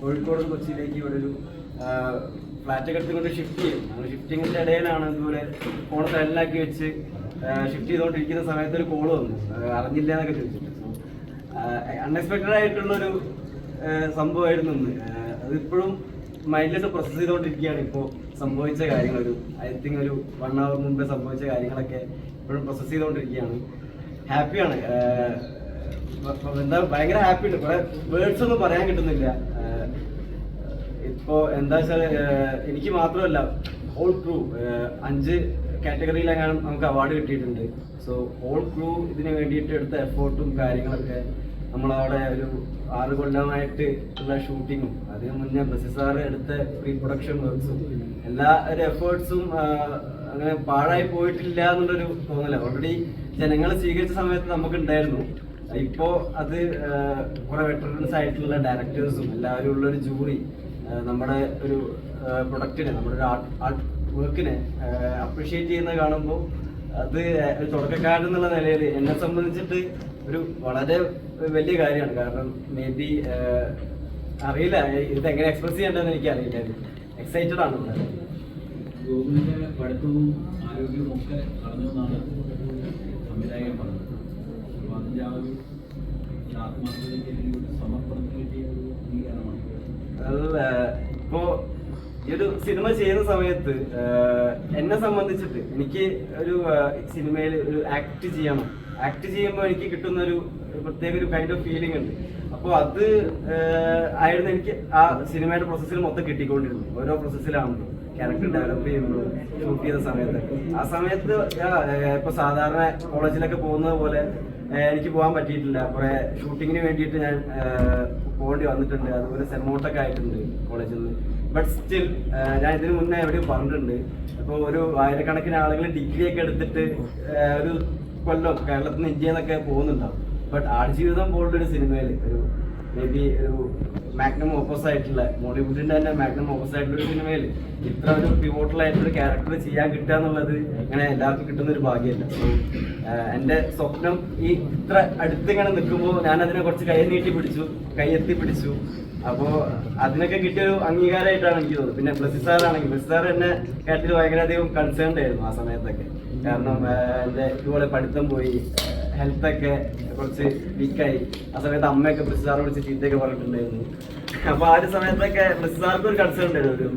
കോഴിക്കോട് കൊച്ചിയിലേക്ക് ഇവിടെ ഒരു ഫ്ലാറ്റ് ഒക്കെ എടുത്തുകൊണ്ട് ഷിഫ്റ്റ് ചെയ്യും നമ്മൾ ഷിഫ്റ്റിങ്ങിന്റെ ഇടയിലാണ് ഇതുപോലെ ഫോൺ സൈഡിലാക്കി വെച്ച് ഷിഫ്റ്റ് ചെയ്തുകൊണ്ടിരിക്കുന്ന സമയത്ത് ഒരു കോൾ വന്നു. അറിഞ്ഞില്ല എന്നൊക്കെ ചോദിച്ചിട്ട്. അൺഎക്സ്പെക്റ്റഡ് ആയിട്ടുള്ളൊരു സംഭവമായിരുന്നു ആ, അതിപ്പോഴും മൈൻഡിലോട്ട് പ്രോസസ് ചെയ്തുകൊണ്ടിരിക്കുകയാണ്. ഇപ്പോൾ സംഭവിച്ച കാര്യങ്ങൾ ഒരു ഐ തിങ്ക് ഒരു വൺ അവർ മുമ്പേ സംഭവിച്ച കാര്യങ്ങളൊക്കെ ഇപ്പോഴും പ്രോസസ് ചെയ്തുകൊണ്ടിരിക്കുകയാണ്. ഹാപ്പിയാണ് എന്താ ഭയങ്കര ഹാപ്പി ഉണ്ട്. കുറെ വേർഡ്സ് ഒന്നും പറയാൻ കിട്ടുന്നില്ല. ഇപ്പോ എന്താ വെച്ചാൽ എനിക്ക് മാത്രമല്ല ഹോൾ ക്രൂ അഞ്ച് കാറ്റഗറിയിലെങ്ങാനും നമുക്ക് അവാർഡ് കിട്ടിയിട്ടുണ്ട്. സോ ഹോൾ ക്രൂ ഇതിന് വേണ്ടിയിട്ട് എടുത്ത എഫേർട്ടും കാര്യങ്ങളൊക്കെ നമ്മളവിടെ ഒരു ആറ് കൊല്ലമായിട്ട് ഉള്ള ഷൂട്ടിങ്ങും അതിന് മുന്നേ ബസ് എടുത്ത പ്രീ പ്രൊഡക്ഷൻ വർക്ക്സും എല്ലാ ഒരു എഫേർട്സും അങ്ങനെ പാഴായി പോയിട്ടില്ല എന്നുള്ളൊരു തോന്നല. ഓൾറെഡി ജനങ്ങൾ സ്വീകരിച്ച സമയത്ത് നമുക്ക് ഉണ്ടായിരുന്നു ഇപ്പോ അത് കുറെ വെറ്ററൻസ് ആയിട്ടുള്ള ഡയറക്ടേഴ്സും എല്ലാവരും ഉള്ള ഒരു ജൂറി നമ്മുടെ ഒരു പ്രൊഡക്റ്റിനെ നമ്മുടെ ഒരു ആർട്ട് ആർട്ട് വർക്കിനെ അപ്രീഷിയേറ്റ് ചെയ്യുന്നത് കാണുമ്പോൾ അത് ഒരു തുടക്കക്കാരൻ നിലയിൽ എന്നെ സംബന്ധിച്ചിട്ട് ഒരു വളരെ വലിയ കാര്യമാണ്. കാരണം മേ ബി അറിയില്ല ഇത് എങ്ങനെ എക്സ്പ്രസ് ചെയ്യേണ്ടതെന്ന് എനിക്ക് അറിയില്ല എക്സൈറ്റഡ് ആണ്. ഇവിടെ ഗോകുലിന്റെ പഠിത്തവും ആരോഗ്യവും ഒക്കെ ഒരു ഈ ആത്മാർത്ഥതയ്ക്ക് അല്ലെങ്കിൽ ഒരു സമർപ്പണത്തിന് കിട്ടിയ ഒരു അംഗീകാരമാണ് അത് ഇപ്പോ ഈ ഒരു സിനിമ ചെയ്യുന്ന സമയത്ത് എന്നെ സംബന്ധിച്ചിട്ട് എനിക്ക് ഒരു സിനിമയിൽ ഒരു ആക്ട് ചെയ്യണം. ആക്ട് ചെയ്യുമ്പോൾ എനിക്ക് കിട്ടുന്ന ഒരു പ്രത്യേക ഒരു കൈൻഡ് ഓഫ് ഫീലിംഗ് ഉണ്ട്. അപ്പോൾ അത് ആയിരുന്നു എനിക്ക് ആ സിനിമയുടെ പ്രോസസ്സിൽ മൊത്തം കിട്ടിക്കൊണ്ടിരുന്നു ഓരോ പ്രോസസ്സിലാണല്ലോ ക്യാരക്ടർ ഡെവലപ്പ് ചെയ്യുമ്പോൾ ഷൂട്ട് ചെയ്ത സമയത്ത്. ആ സമയത്ത് ഇപ്പൊ സാധാരണ കോളേജിലൊക്കെ പോകുന്നത് പോലെ എനിക്ക് പോകാൻ പറ്റിയിട്ടില്ല. കുറെ ഷൂട്ടിങ്ങിന് വേണ്ടിയിട്ട് ഞാൻ പോകേണ്ടി വന്നിട്ടുണ്ട്. അതുപോലെ സെമോട്ടൊക്കെ ആയിട്ടുണ്ട് കോളേജിൽ നിന്ന് ബട്ട് സ്റ്റിൽ ഞാൻ ഇതിനു മുന്നേ എവിടെയും പറഞ്ഞിട്ടുണ്ട്. അപ്പോൾ ഒരു ആയിരക്കണക്കിന് ആളുകൾ ഡിഗ്രി ഒക്കെ എടുത്തിട്ട് ഒരു കൊല്ലം കേരളത്തിൽ നിന്ന് ഇന്ത്യയിൽ നിന്നൊക്കെ പോകുന്നുണ്ടാവും. ബട്ട് ആടുജീവിതം പോലുള്ള ഒരു സിനിമയിൽ ഒരു മേ ബി ഒരു മാഗ്നം ഓപ്പോസ് ആയിട്ടുള്ള മോളിവുഡിന്റെ തന്നെ മാഗ്നം ഓപ്പോസ് ആയിട്ടുള്ള ഒരു സിനിമയിൽ ഇത്ര ഒരു പിവോട്ടൽ ആയിട്ടൊരു ക്യാരക്ടർ ചെയ്യാൻ കിട്ടുക എന്നുള്ളത് ഇങ്ങനെ എല്ലാവർക്കും കിട്ടുന്ന ഒരു ഭാഗ്യമല്ല. എന്റെ സ്വപ്നം ഈ ഇത്ര അടുത്ത് ഇങ്ങനെ നിൽക്കുമ്പോൾ ഞാൻ അതിനെ കുറച്ച് കൈ നീട്ടി പിടിച്ചു കൈ എത്തി പിടിച്ചു. അപ്പോ അതിനൊക്കെ കിട്ടിയൊരു അംഗീകാരമായിട്ടാണ് എനിക്ക് തോന്നുന്നത്. പിന്നെ ബ്ലസി സാറാണെങ്കിൽ ബ്ലസി സാർ എന്നെ കാര്യത്തിൽ ഭയങ്കരധികം കൺസേൺഡ് ആയിരുന്നു ആ സമയത്തൊക്കെ. കാരണം എന്റെ ഇതുപോലെ പഠിത്തം പോയി ഹെൽത്ത് ഒക്കെ കുറച്ച് വീക്കായി ആ സമയത്ത് അമ്മയൊക്കെ സാറെ വിളിച്ച് ചീത്തയൊക്കെ പറഞ്ഞിട്ടുണ്ടായിരുന്നു. അപ്പൊ ആ ഒരു സമയത്തൊക്കെ സാർക്ക് ഒരു കൺസേൺ ഉണ്ടായിരുന്നു. ഒരു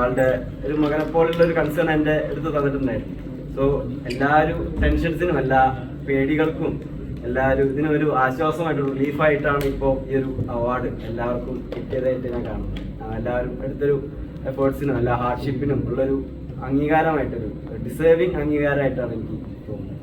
ആളുടെ ഒരു മകനെ പോലുള്ള ഒരു കൺസേൺ എന്റെ അടുത്ത് തന്നിട്ടുണ്ടായിരുന്നു. സോ എല്ലാവരും ടെൻഷൻസിനും എല്ലാ പേടികൾക്കും എല്ലാവരും ഇതിനും ഒരു ആശ്വാസമായിട്ട് റിലീഫായിട്ടാണ് ഇപ്പോൾ ഈ ഒരു അവാർഡ് എല്ലാവർക്കും കിട്ടിയതായിട്ട് ഞാൻ കാണുന്നത്. എല്ലാവരും എടുത്തൊരു എഫേർട്സിനും എല്ലാ ഹാർഡ്ഷിപ്പിനും ഉള്ളൊരു അംഗീകാരമായിട്ടൊരു ഡിസേർവിങ് അംഗീകാരമായിട്ടാണ് എനിക്ക് തോന്നുന്നത്.